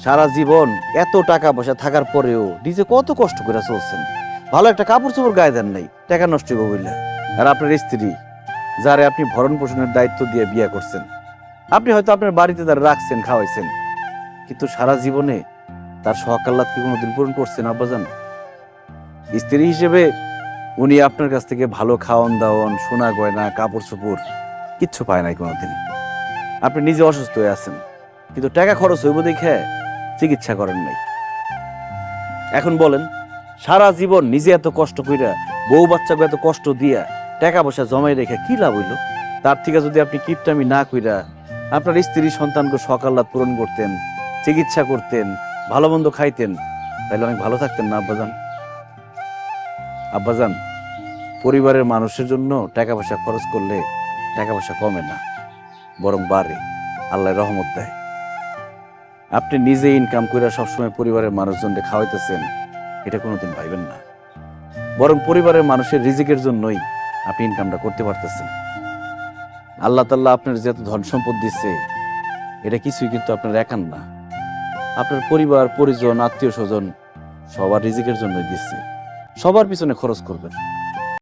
সারা জীবন এত টাকা পয়সা থাকার পরেও নিজে কত কষ্ট করে চলছেন। ভালো একটা কাপড় চোপড় গায়ে দেন নাই, টাকা নষ্ট বললে আর আপনার স্ত্রী, যারে আপনি ভরণ পোষণের দায়িত্ব দিয়ে বিয়ে করছেন, আপনি হয়তো আপনার বাড়িতে তারা রাখছেন, খাওয়াইছেন, কিন্তু সারা জীবনে তার আহ্লাদ কি কোনোদিন পূরণ করছেন আব্বাজান স্ত্রী হিসেবে উনি আপনার কাছ থেকে ভালো খাওয়ান দাওয়ান সোনা গয়না কাপড় চোপড় কিচ্ছু পায় নাই কোনোদিন। আপনি নিজে অসুস্থ হয়ে আছেন, কিন্তু টাকা খরচ হইব দেখে চিকিৎসা করেন নাই। এখন বলেন, সারা জীবন নিজে এত কষ্ট কইরা, বউ বাচ্চাকে এত কষ্ট দিয়া টাকা পয়সা জমাই রেখে কি লাভ হইল? তার থেকে যদি আপনি কিপটামি না কইরা আপনার স্ত্রী সন্তানকে সকাল্লাদ পূরণ করতেন, চিকিৎসা করতেন, ভালো মন্দ খাইতেন, তাহলে অনেক ভালো থাকতেন না, আব্বাজান? আব্বাজান, পরিবারের মানুষের জন্য টাকা পয়সা খরচ করলে টাকা পয়সা কমে না, বরং বাড়ে। আল্লাহ রহমত দেয়। আপনি নিজে ইনকাম করে সবসময় পরিবারের মানুষজনকে খাওয়াইতেছেন, এটা কোনোদিন ভাইবেন না। বরং পরিবারের মানুষের রিজিকের জন্যই আপনি ইনকামটা করতে পারতেছেন। আল্লাহ তাল্লাহ আপনার যে ধন সম্পদ দিচ্ছে এটা কিছুই কিন্তু আপনার একান না। আপনার পরিবার, পরিজন আত্মীয় স্বজন সবার রিজিকের জন্যই দিচ্ছে সবার পিছনে খরচ করবেন।